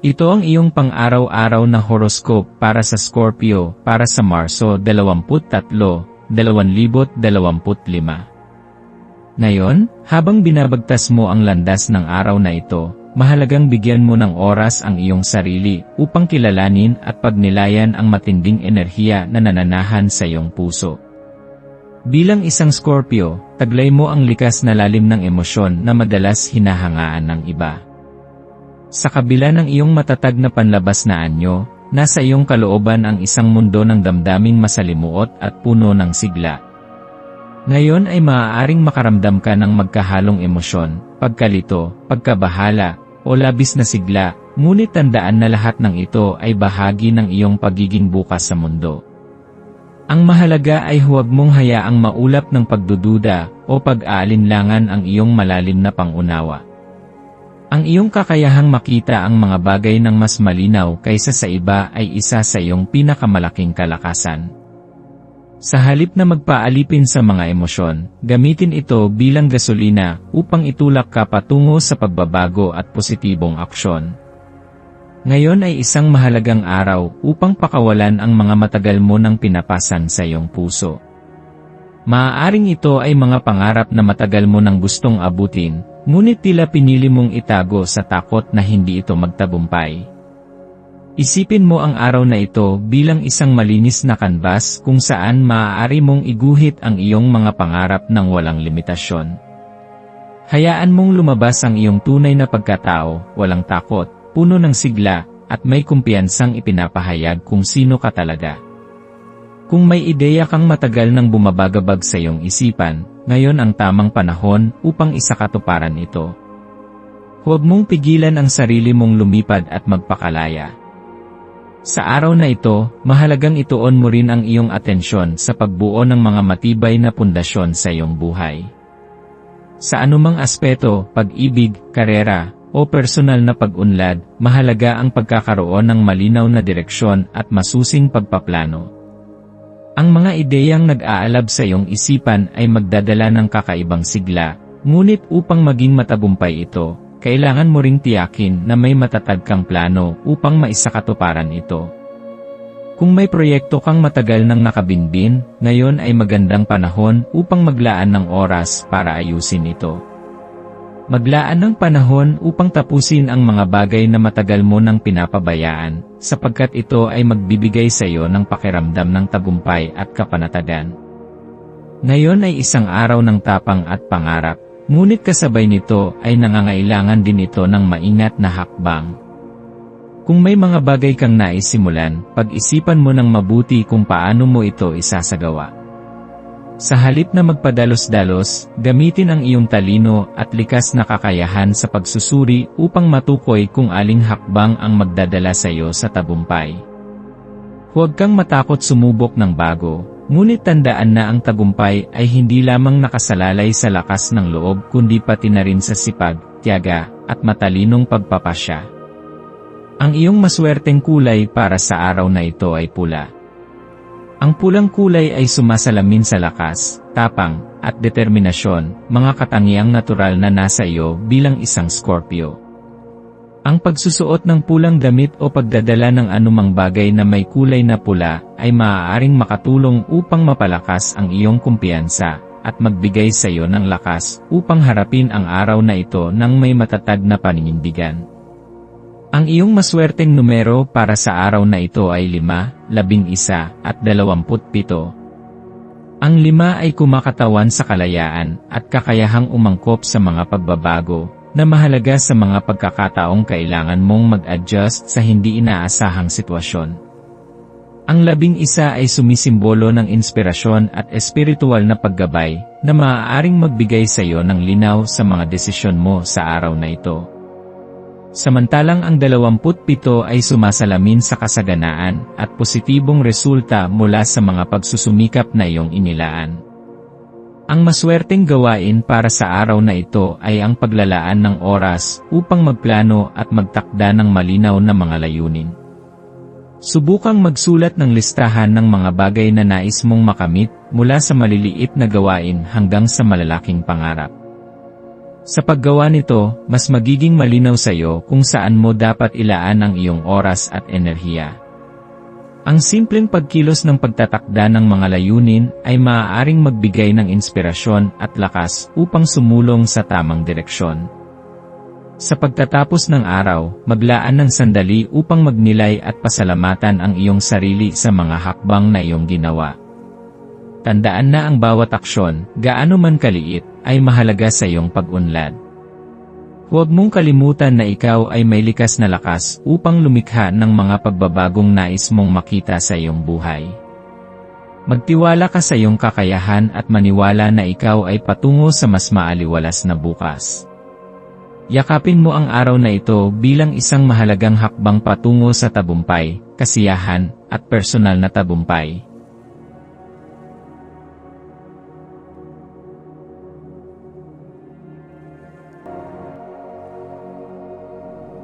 Ito ang iyong pang-araw-araw na horoscope para sa Scorpio para sa Marso 23, 2025. Ngayon, habang binabagtas mo ang landas ng araw na ito, mahalagang bigyan mo ng oras ang iyong sarili upang kilalanin at pagnilayan ang matinding enerhiya na nananahan sa iyong puso. Bilang isang Scorpio, taglay mo ang likas na lalim ng emosyon na madalas hinahangaan ng iba. Sa kabila ng iyong matatag na panlabas na anyo, nasa iyong kalooban ang isang mundo ng damdaming masalimuot at puno ng sigla. Ngayon ay maaaring makaramdam ka ng magkahalong emosyon, pagkalito, pagkabahala, o labis na sigla, ngunit tandaan na lahat ng ito ay bahagi ng iyong pagiging bukas sa mundo. Ang mahalaga ay huwag mong hayaang maulap ng pagdududa o pag-aalinlangan ang iyong malalim na pangunawa. Ang iyong kakayahang makita ang mga bagay ng mas malinaw kaysa sa iba ay isa sa iyong pinakamalaking kalakasan. Sa halip na magpaalipin sa mga emosyon, gamitin ito bilang gasolina upang itulak ka patungo sa pagbabago at positibong aksyon. Ngayon ay isang mahalagang araw upang pakawalan ang mga matagal mo ng pinapasan sa iyong puso. Maaaring ito ay mga pangarap na matagal mo nang gustong abutin, Ngunit tila pinili mong itago sa takot na hindi ito magtabumpay. Isipin mo ang araw na ito bilang isang malinis na kanbas kung saan maaari mong iguhit ang iyong mga pangarap ng walang limitasyon. Hayaan mong lumabas ang iyong tunay na pagkatao, walang takot, puno ng sigla, at may kumpiyansang ipinapahayag kung sino ka talaga. Kung may ideya kang matagal nang bumabagabag sa iyong isipan, ngayon ang tamang panahon upang isakatuparan ito. Huwag mong pigilan ang sarili mong lumipad at magpakalaya. Sa araw na ito, mahalagang ituon mo rin ang iyong atensyon sa pagbuo ng mga matibay na pundasyon sa iyong buhay. Sa anumang aspeto, pag-ibig, karera, o personal na pag-unlad, mahalaga ang pagkakaroon ng malinaw na direksyon at masusing pagpaplano. Ang mga ideyang nag-aalab sa iyong isipan ay magdadala ng kakaibang sigla, ngunit upang maging matagumpay ito, kailangan mo ring tiyakin na may matatag kang plano upang maisakatuparan ito. Kung may proyekto kang matagal nang nakabinbin, ngayon ay magandang panahon upang maglaan ng oras para ayusin ito. Maglaan ng panahon upang tapusin ang mga bagay na matagal mo nang pinapabayaan, sapagkat ito ay magbibigay sa iyo ng pakiramdam ng tagumpay at kapanatagan. Ngayon ay isang araw ng tapang at pangarap, ngunit kasabay nito ay nangangailangan din ito ng maingat na hakbang. Kung may mga bagay kang naisimulan, pag-isipan mo ng mabuti kung paano mo ito isasagawa. Sa halip na magpadalos-dalos, gamitin ang iyong talino at likas na kakayahan sa pagsusuri upang matukoy kung aling hakbang ang magdadala sa iyo sa tagumpay. Huwag kang matakot sumubok ng bago, ngunit tandaan na ang tagumpay ay hindi lamang nakasalalay sa lakas ng loob kundi pati na rin sa sipag, tiyaga, at matalinong pagpapasya. Ang iyong maswerteng kulay para sa araw na ito ay pula. Ang pulang kulay ay sumasalamin sa lakas, tapang, at determinasyon, mga katangiang natural na nasa iyo bilang isang Scorpio. Ang pagsusuot ng pulang damit o pagdadala ng anumang bagay na may kulay na pula ay maaaring makatulong upang mapalakas ang iyong kumpiyansa at magbigay sa iyo ng lakas upang harapin ang araw na ito ng may matatag na paninindigan. Ang iyong maswerteng numero para sa araw na ito ay 5, 11, at 27. Ang 5 ay kumakatawan sa kalayaan at kakayahang umangkop sa mga pagbabago na mahalaga sa mga pagkakataong kailangan mong mag-adjust sa hindi inaasahang sitwasyon. Ang labing isa ay sumisimbolo ng inspirasyon at espiritual na paggabay na maaaring magbigay sa iyo ng linaw sa mga desisyon mo sa araw na ito. Samantalang ang 27 ay sumasalamin sa kasaganaan at positibong resulta mula sa mga pagsusumikap na iyong inilaan. Ang maswerteng gawain para sa araw na ito ay ang paglalaan ng oras upang magplano at magtakda ng malinaw na mga layunin. Subukang magsulat ng listahan ng mga bagay na nais mong makamit mula sa maliliit na gawain hanggang sa malalaking pangarap. Sa paggawa nito, mas magiging malinaw sa iyo kung saan mo dapat ilaan ang iyong oras at enerhiya. Ang simpleng pagkilos ng pagtatakda ng mga layunin ay maaaring magbigay ng inspirasyon at lakas upang sumulong sa tamang direksyon. Sa pagtatapos ng araw, maglaan ng sandali upang magnilay at pasalamatan ang iyong sarili sa mga hakbang na iyong ginawa. Tandaan na ang bawat aksyon, gaano man kaliit, ay mahalaga sa iyong pag-unlad. Huwag mong kalimutan na ikaw ay may likas na lakas upang lumikha ng mga pagbabagong nais mong makita sa iyong buhay. Magtiwala ka sa iyong kakayahan at maniwala na ikaw ay patungo sa mas maaliwalas na bukas. Yakapin mo ang araw na ito bilang isang mahalagang hakbang patungo sa tabumpay, kasiyahan, at personal na tabumpay.